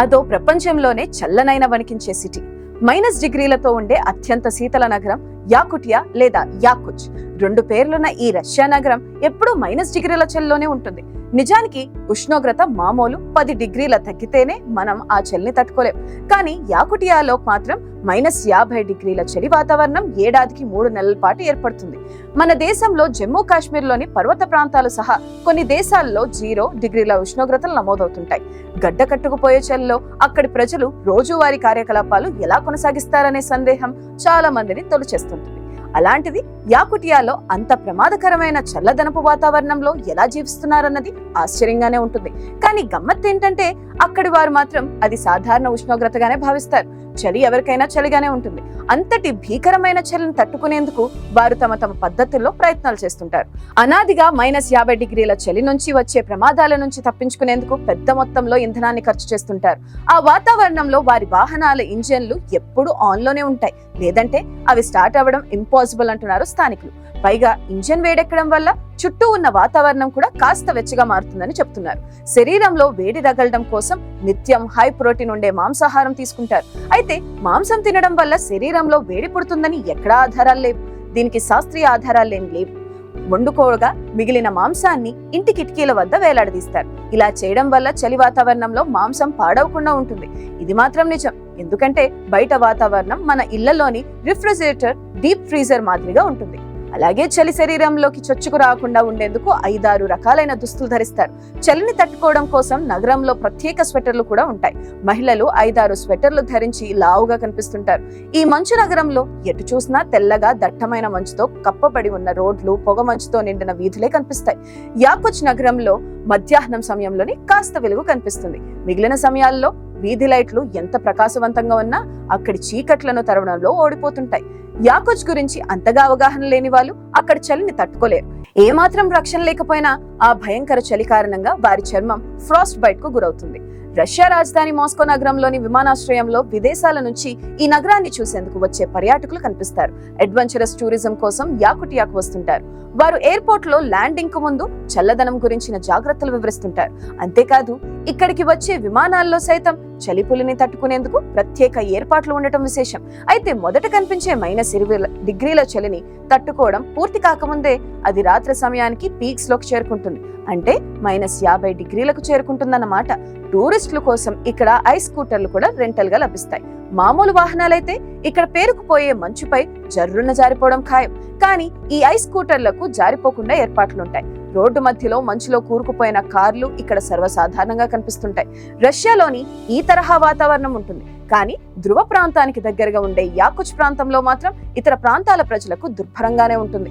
అదో ప్రపంచంలోనే చల్లనైన వణికించే సిటీ. మైనస్ డిగ్రీలతో ఉండే అత్యంత శీతల నగరం యాకుటియా లేదా యాకుచ్ రెండు పేర్లున్న ఈ రష్యా నగరం ఎప్పుడూ మైనస్ డిగ్రీల చెల్లోనే ఉంటుంది. నిజానికి ఉష్ణోగ్రత మామూలు పది డిగ్రీల తగ్గితేనే మనం ఆ చలిని తట్టుకోలేం. కానీ యాకుటియాలో మాత్రం మైనస్ యాభై డిగ్రీల చలి వాతావరణం ఏడాదికి మూడు నెలల పాటు ఏర్పడుతుంది. మన దేశంలో జమ్మూ కాశ్మీర్లోని పర్వత ప్రాంతాలు సహా కొన్ని దేశాల్లో జీరో డిగ్రీల ఉష్ణోగ్రతలు నమోదవుతుంటాయి. గడ్డ కట్టుకుపోయే చలిలో అక్కడి ప్రజలు రోజువారీ కార్యకలాపాలు ఎలా కొనసాగిస్తారనే సందేహం చాలా మందిని తొలిచేస్తుంటుంది. అలాంటిది యాకుటియాలో అంత ప్రమాదకరమైన చల్లదనపు వాతావరణంలో ఎలా జీవిస్తున్నారన్నది ఆశ్చర్యంగానే ఉంటుంది. కానీ గమ్మత్ ఏంటంటే అక్కడి వారు మాత్రం అది సాధారణ ఉష్ణోగ్రతగానే భావిస్తారు. చలి ఎవరికైనా చలిగానే ఉంటుంది. అంతటి భీకరమైన చలిని తట్టుకునేందుకు వారు తమ తమ పద్ధతుల్లో ప్రయత్నాలు చేస్తుంటారు. అనాదిగా మైనస్ యాభై డిగ్రీల చలి నుంచి వచ్చే ప్రమాదాల నుంచి తప్పించుకునేందుకు పెద్ద మొత్తంలో ఇంధనాన్ని ఖర్చు చేస్తుంటారు. ఆ వాతావరణంలో వారి వాహనాల ఇంజన్లు ఎప్పుడూ ఆన్లోనే ఉంటాయి. లేదంటే అవి స్టార్ట్ అవ్వడం ఇంపాసిబుల్ అంటున్నారు స్థానికులు. పైగా ఇంజన్ వేడెక్కడం వల్ల చుట్టూ ఉన్న వాతావరణం కూడా కాస్త వెచ్చగా మారుతుందని చెప్తున్నారు. శరీరంలో వేడి రగలడం కోసం నిత్యం హై ప్రోటీన్ ఉండే మాంసాహారం తీసుకుంటారు. అయితే మాంసం తినడం వల్ల శరీరంలో వేడి పుడుతుందని ఎక్కడా ఆధారాలు లేవు. దీనికి శాస్త్రీయ ఆధారాలేం లేవు. వండుకోగా మిగిలిన మాంసాన్ని ఇంటి కిటికీల వద్ద వేలాడదీస్తారు. ఇలా చేయడం వల్ల చలి వాతావరణంలో మాంసం పాడవకుండా ఉంటుంది. ఇది మాత్రం నిజం. ఎందుకంటే బయట వాతావరణం మన ఇళ్ళలోని రిఫ్రిజిరేటర్ డీప్ ఫ్రీజర్ మాదిరిగా ఉంటుంది. అలాగే చలి శరీరంలోకి చొచ్చుకు రాకుండా ఉండేందుకు ఐదారు రకాలైన దుస్తులు ధరిస్తారు. చలిని తట్టుకోవడం కోసం నగరంలో ప్రత్యేక స్వెటర్లు కూడా ఉంటాయి. మహిళలు ఐదారు స్వెటర్లు ధరించి లావుగా కనిపిస్తుంటారు. ఈ మంచు నగరంలో ఎటు చూసినా తెల్లగా దట్టమైన మంచుతో కప్పబడి ఉన్న రోడ్లు పొగ మంచుతో నిండిన వీధులే కనిపిస్తాయి. యాకుచ్ నగరంలో మధ్యాహ్నం సమయంలోనే కాస్త వెలుగు కనిపిస్తుంది. మిగిలిన సమయాల్లో వీధి లైట్లు ఎంత ప్రకాశవంతంగా ఉన్నా అక్కడి చీకట్లను తరవడంలో ఓడిపోతుంటాయి. యాకోజ్ గురించి అంతగా అవగాహన లేని వాళ్ళు అక్కడ చలిని తట్టుకోలేరు. ఏమాత్రం రక్షణ లేకపోయినా ఆ భయంకర చలి కారణంగా వారి చర్మం ఫ్రాస్ట్ బైట్కు గురవుతుంది. రష్యా రాజధాని మాస్కో నగరంలోని విమానాశ్రయంలో విదేశాల నుంచి ఈ నగరాన్ని చూసేందుకు వచ్చే పర్యాటకులు కనిపిస్తారు. అడ్వెంచరస్ టూరిజం కోసం యాకుటియాకు వస్తుంటారు. వారు ఎయిర్పోర్ట్లో ల్యాండింగ్కు ముందు చల్లదనం గురించిన జాగ్రత్తలు వివరిస్తుంటారు. అంతేకాదు ఇక్కడికి వచ్చే విమానాల్లో సైతం చలిపులిని తట్టుకునేందుకు ప్రత్యేక ఏర్పాట్లు ఉండటం విశేషం. అయితే మొదట కనిపించే మైనస్ ఇరవై డిగ్రీల చలిని తట్టుకోవడం పూర్తి కాకముందే అది రాత్రి సమయానికి పీక్స్లోకి చేరుకుంటుంది. అంటే మైనస్ యాభై డిగ్రీలకు చేరుకుంటుందన్నమాట. టూరిస్టుల కోసం ఇక్కడ ఐస్ స్కూటర్లు కూడా రెంటల్గా లభిస్తాయి. మామూలు వాహనాలైతే ఇక్కడ పేరుకుపోయే మంచుపై జర్రున జారిపోవడం ఖాయం. కానీ ఈ ఐస్ స్కూటర్లకు జారిపోకుండా ఏర్పాట్లుంటాయి. రోడ్డు మధ్యలో మంచులో కూరుకుపోయిన కార్లు ఇక్కడ సర్వసాధారణంగా కనిపిస్తుంటాయి. రష్యాలోని ఈ తరహా వాతావరణం ఉంటుంది. కానీ ధ్రువ ప్రాంతానికి దగ్గరగా ఉండే యాకుచ్ ప్రాంతంలో మాత్రం ఇతర ప్రాంతాల ప్రజలకు దుర్భరంగానే ఉంటుంది.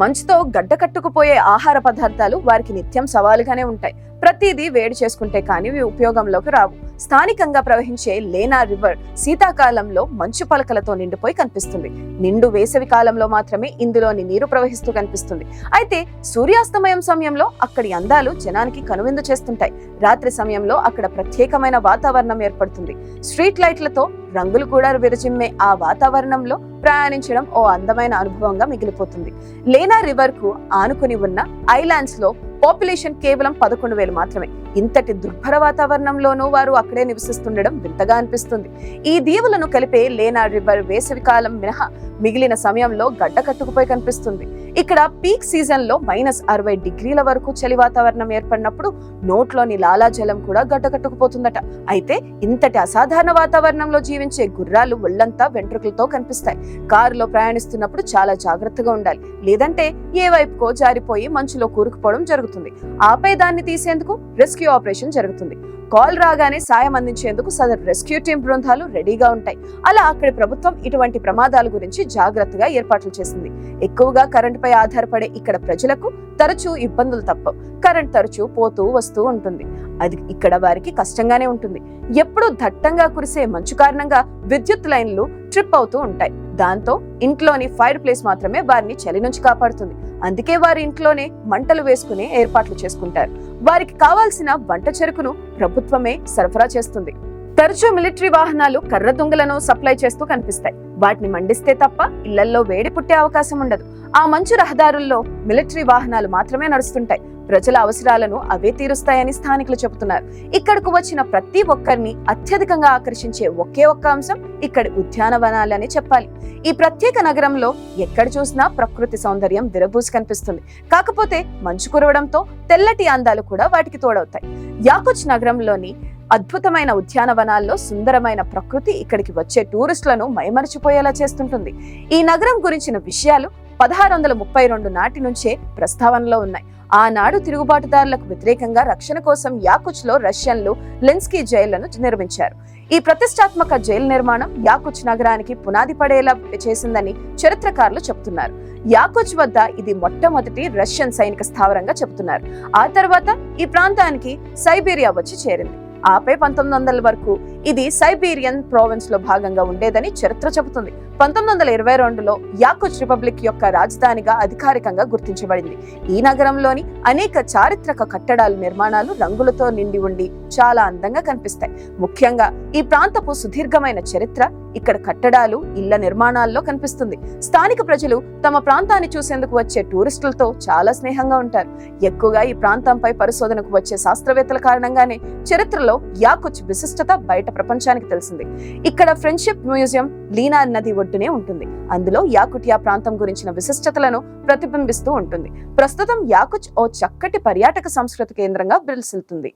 మంచుతో గడ్డ కట్టుకుపోయే ఆహార పదార్థాలు వారికి నిత్యం సవాలుగానే ఉంటాయి. ప్రతిదీ వేడి చేసుకుంటే కానీ ఇవి ఉపయోగంలోకి రావు. స్థానికంగా ప్రవహించే లేనా రివర్ శీతాకాలంలో మంచు పలకలతో నిండిపోయి కనిపిస్తుంది. నిండు వేసవి కాలంలో మాత్రమే ఇందులోని నీరు ప్రవహిస్తూ కనిపిస్తుంది. అయితే సూర్యాస్తమయం సమయంలో అక్కడి అందాలు జనానికి కనువిందు చేస్తుంటాయి. రాత్రి సమయంలో అక్కడ ప్రత్యేకమైన వాతావరణం ఏర్పడుతుంది. స్ట్రీట్ లైట్లతో రంగులు కూడా విరచిమ్మే ఆ వాతావరణంలో ప్రయాణించడం ఓ అందమైన అనుభవంగా మిగిలిపోతుంది. లేనా రివర్కు ఆనుకుని ఉన్న ఐలాండ్స్లో పాపులేషన్ కేవలం పదకొండు వేలు మాత్రమే. ఇంతటి దుర్భర వాతావరణంలోనూ వారు అక్కడే నివసిస్తుండడం వింతగా అనిపిస్తుంది. ఈ దీవులను కలిపే లేనా రివర్ వేసవి కాలం మినహా మిగిలిన సమయంలో గడ్డ కట్టుకుపోయి కనిపిస్తుంది. ఇక్కడ పీక్ సీజన్లో మైనస్ అరవై డిగ్రీల వరకు చలి వాతావరణం ఏర్పడినప్పుడు నోట్లోని లాలాజలం కూడా గడ్డ కట్టుకుపోతుందట. అయితే ఇంతటి అసాధారణ వాతావరణంలో జీవించే గుర్రాలు ఒళ్ళంతా వెంట్రుకలతో కనిపిస్తాయి. కారులో ప్రయాణిస్తున్నప్పుడు చాలా జాగ్రత్తగా ఉండాలి. లేదంటే ఏ వైపుకో జారిపోయి మంచులో కూరుకుపోవడం జరుగుతుంది. ఆపై దాన్ని తీసేందుకు రెస్క్యూ ఆపరేషన్ జరుగుతుంది. కాల్ రాగానే సాయం అందించేందుకు సదరు రెస్క్యూ టీం బృందాలు రెడీగా ఉంటాయి. అలా అక్కడి ప్రభుత్వం ఇటువంటి ప్రమాదాల గురించి జాగ్రత్తగా ఏర్పాట్లు చేసింది. ఎక్కువగా కరెంటుపై ఆధారపడే ఇక్కడ ప్రజలకు తరచూ ఇబ్బందులు తప్పవు. కరెంట్ తరచూ పోతూ వస్తూ ఉంటుంది. అది ఇక్కడ వారికి కష్టంగానే ఉంటుంది. ఎప్పుడూ దట్టంగా కురిసే మంచు కారణంగా విద్యుత్ లైన్లు ట్రిప్ అవుతూ ఉంటాయి. దాంతో ఇంట్లోని ఫైర్ ప్లేస్ మాత్రమే వారిని చలి నుంచి కాపాడుతుంది. అందుకే వారి ఇంట్లోనే మంటలు వేసుకునే ఏర్పాట్లు చేసుకుంటారు. వారికి కావాల్సిన వంట చెరుకును ప్రభుత్వమే సరఫరా చేస్తుంది. తరచూ మిలిటరీ వాహనాలు కర్ర దుంగలను సప్లై చేస్తూ కనిపిస్తాయి. వాటిని మండిస్తే తప్ప ఇళ్ళల్లో వేడి పుట్టే అవకాశం ఉండదు. ఆ మంచు రహదారుల్లో మిలిటరీ వాహనాలు మాత్రమే నడుస్తుంటాయి. ప్రజల అవసరాలను అవే తీరుస్తాయని స్థానికులు చెబుతున్నారు. ఇక్కడకు వచ్చిన ప్రతి ఒక్కరిని అత్యధికంగా ఆకర్షించే ఒకే ఒక్క అంశం ఇక్కడి ఉద్యానవనాలని చెప్పాలి. ఈ ప్రత్యేక నగరంలో ఎక్కడ చూసినా ప్రకృతి సౌందర్యం విరబూసి కనిపిస్తుంది. కాకపోతే మంచు కురవడంతో తెల్లటి అందాలు కూడా వాటికి తోడవుతాయి. యాకుచ్ నగరంలోని అద్భుతమైన ఉద్యానవనాల్లో సుందరమైన ప్రకృతి ఇక్కడికి వచ్చే టూరిస్టులను మైమరిచిపోయేలా చేస్తుంటుంది. ఈ నగరం గురించిన విషయాలు పదహారు వందల ముప్పై రెండు నాటి నుంచే ప్రస్తావనలో ఉన్నాయి. ఆనాడు తిరుగుబాటుదారులకు వ్యతిరేకంగా రక్షణ కోసం యాకుచ్లో రష్యన్లు లెన్స్కీ జైళ్ళను నిర్మించారు. ఈ ప్రతిష్టాత్మక జైలు నిర్మాణం యాకుచ్ నగరానికి పునాది పడేలా చేసిందని చరిత్రకారులు చెబుతున్నారు. యాకుచ్ వద్ద ఇది మొట్టమొదటి రష్యన్ సైనిక స్థావరంగా చెబుతున్నారు. ఆ తర్వాత ఈ ప్రాంతానికి సైబీరియా వచ్చి చేరింది. ఆపై పంతొమ్మిది వందల వరకు ఇది సైబీరియన్ ప్రావిన్స్లో భాగంగా ఉండేదని చరిత్ర చెబుతుంది. పంతొమ్మిది వందల ఇరవై రెండులో యాకుచ్ రిపబ్లిక్ యొక్క రాజధానిగా అధికారికంగా గుర్తించబడింది. ఈ నగరంలోని అనేక చారిత్రక కట్టడాలు నిర్మాణాలు రంగులతో నిండి ఉండి చాలా అందంగా కనిపిస్తాయి. ముఖ్యంగా ఈ ప్రాంతపు సుదీర్ఘమైన చరిత్ర ఇక్కడ కట్టడాలు ఇళ్ళ నిర్మాణాల్లో కనిపిస్తుంది. స్థానిక ప్రజలు తమ ప్రాంతాన్ని చూసేందుకు వచ్చే టూరిస్టులతో చాలా స్నేహంగా ఉంటారు. ఎక్కువగా ఈ ప్రాంతంపై పరిశోధనకు వచ్చే శాస్త్రవేత్తల కారణంగానే చరిత్రలో యాకుచ్ విశిష్టత బయట ప్రపంచానికి తెలిసింది. ఇక్కడ ఫ్రెండ్షిప్ మ్యూజియం లీనా నది ఒడ్డునే ఉంటుంది. అందులో యాకుటియా ప్రాంతం గురించిన విశిష్టతలను ప్రతిబింబిస్తూ ఉంటుంది. ప్రస్తుతం యాకుచ్ ఓ చక్కటి పర్యాటక సంస్కృతి కేంద్రంగా విలసిల్లుతుంది